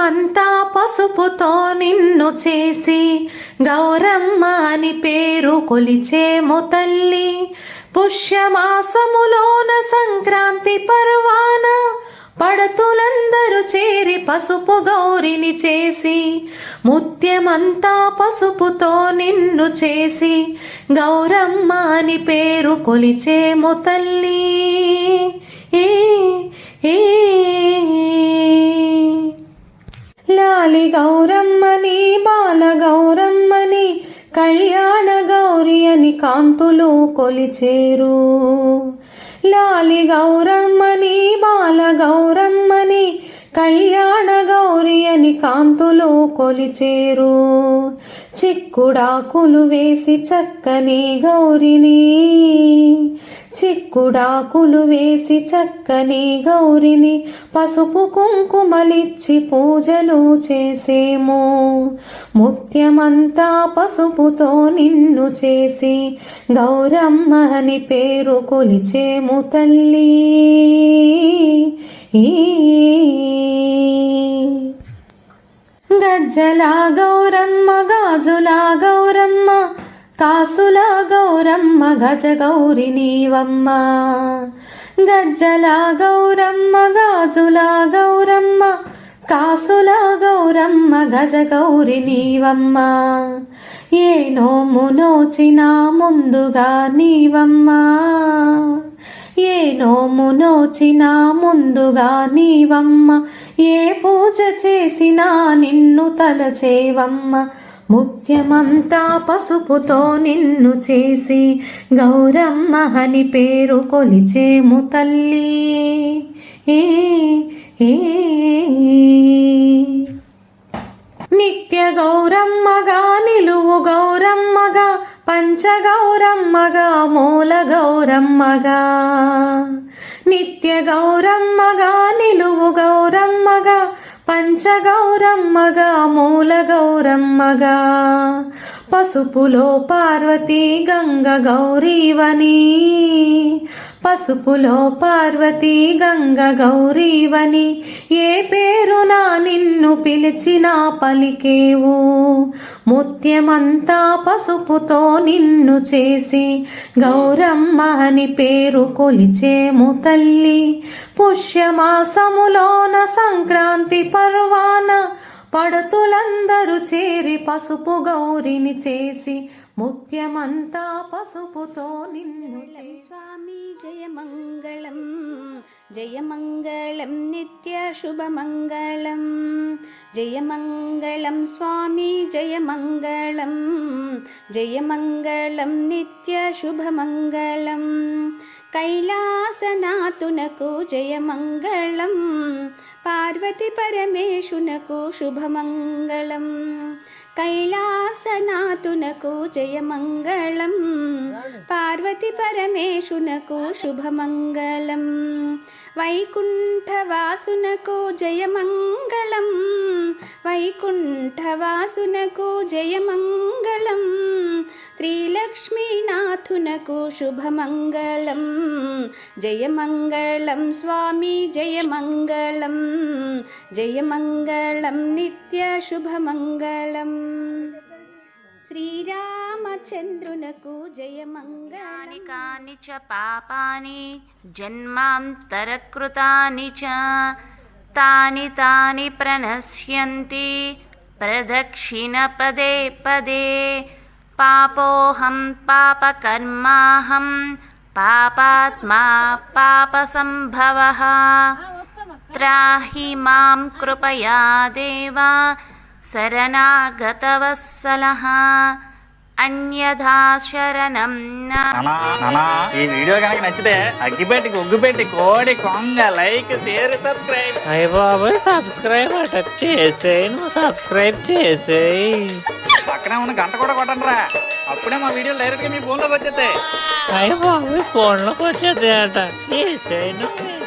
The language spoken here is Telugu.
పసుపుతో నిన్ను చేసి గౌరమ్మ అని పేరు కొలిచేము తల్లి. పుష్యమాసములోన సంక్రాంతి పర్వాన పడతులందరూ చేరి పసుపు గౌరిని చేసి ముత్యమంతా పసుపుతో నిన్ను చేసి గౌరమ్మ అని పేరు కొలిచేము తల్లి. ఏ ఏ లాలి గౌరమ్మని బాల గౌరమ్మని కళ్యాణ గౌరి అని కాంతులు కొలిచేరు. లాలి గౌరమ్మని బాల గౌరమ్మని కళ్యాణ గౌరి అని కాంతులు కొలిచేరు. చిక్కుడాకులు వేసి చక్కని గౌరిని చిక్కుడాకులు వేసి చక్కని గౌరిని పసుపు కుంకుమలిచ్చి పూజలు చేసేము. ముత్యమంతా పసుపుతో నిన్ను చేసి గౌరమ్మ అని పేరు కొలిచేము తల్లి. గజ్జలా గౌరమ్మ గాజులా గౌ కాసుల గౌరమ్మ గజ గౌరి నీవమ్మ. గజ్జల గౌరమ్మ గాజుల గౌరమ్మ. కాసుల గౌరమ్మ గజ గౌరి నీవమ్మ. ఏ నోము నోచినా ముందుగా నీవమ్మ. ఏ నోము నోచినా ముందుగా నీవమ్మ. ఏ పూజ చేసినా నిన్ను తలచేవమ్మ. ముత్యమంతా పసుపుతో నిన్ను చేసి గౌరమ్మ అని పేరు కొలిచేము తల్లి. ఏ ఏ నిత్య గౌరమ్మగా నిలువు గౌరమ్మగా పంచ గౌరమ్మగా మూల గౌరమ్మగా. నిత్య గౌరమ్మగా నిలువు గౌరమ్మగా పంచగౌరమ్మగా మూల గౌరమ్మగా పసుపులో పార్వతి గంగ గౌరీవని. పసుపులో పార్వతీ గంగ గౌరీవని ఏ పేరునా నిన్ను పిలిచినా పలికేవు. ముత్యమంతా పసుపుతో నిన్ను చేసి గౌరమ్మ అని పేరు కొలిచేము తల్లి. పుష్యమాసములోన సంక్రాంతి పర్వాన పడతులందరూ చేరి పసుపు గౌరిని చేసి ముత్యమంతా పసుపుతో నిన్ను స్వామి స్వామి జయమంగళం. జయమంగళం నిత్య శుభమంగళం. జయమంగళం స్వామి జయమంగళం. జయమంగళం నిత్య శుభమంగళం. కైలాసనాథునకు జయమంగళం. పార్వతి పరమేశునకు శుభమంగళం. కైలాసనాథునకు జయమంగళం. పార్వతి పరమేశునకు శుభమంగళం. వైకుంఠవాసునకు జయమంగళం. వైకుంఠవాసునకు జయమంగళం. శ్రీలక్ష్మీనాథునకు శుభమంగళం. జయమంగళం స్వామి జయమంగళం. జయమంగళం నిత్య శుభమంగళం. శ్రీరామచంద్రునకు జయమంగాని కాని చ పాపాని జన్మాంతరకృతాని చ తాని తాని ప్రణశ్యంతి ప్రదక్షిణ పదే పదే. పాపోహం పాపకర్మాహం పాపాత్మా పాపసంభవः. త్రాహి మాం కృపయా దేవా. శరణాగతవత్సలः అన్యథా శరణం ఈ వీడియో కనుక నచ్చితే అగ్గిపెట్టి ఉగ్గుపెట్టి కోడి కొంగ లైక్ షేర్ సబ్స్క్రైబ్. అయ్య బాబాయ్ సబ్స్క్రైబ్ అట చేసేయి నువ్వు సబ్స్క్రైబ్ చేసేయి. పక్కనే ఉన్న గంట కూడా కొట్టండి రా అప్పుడే మా వీడియో డైరెక్ట్గా మీ ఫోన్లోకి వచ్చేస్తాయి. అయ్య బాబాయ్ ఫోన్లోకి వచ్చేది అట చేసేయి నువ్వు.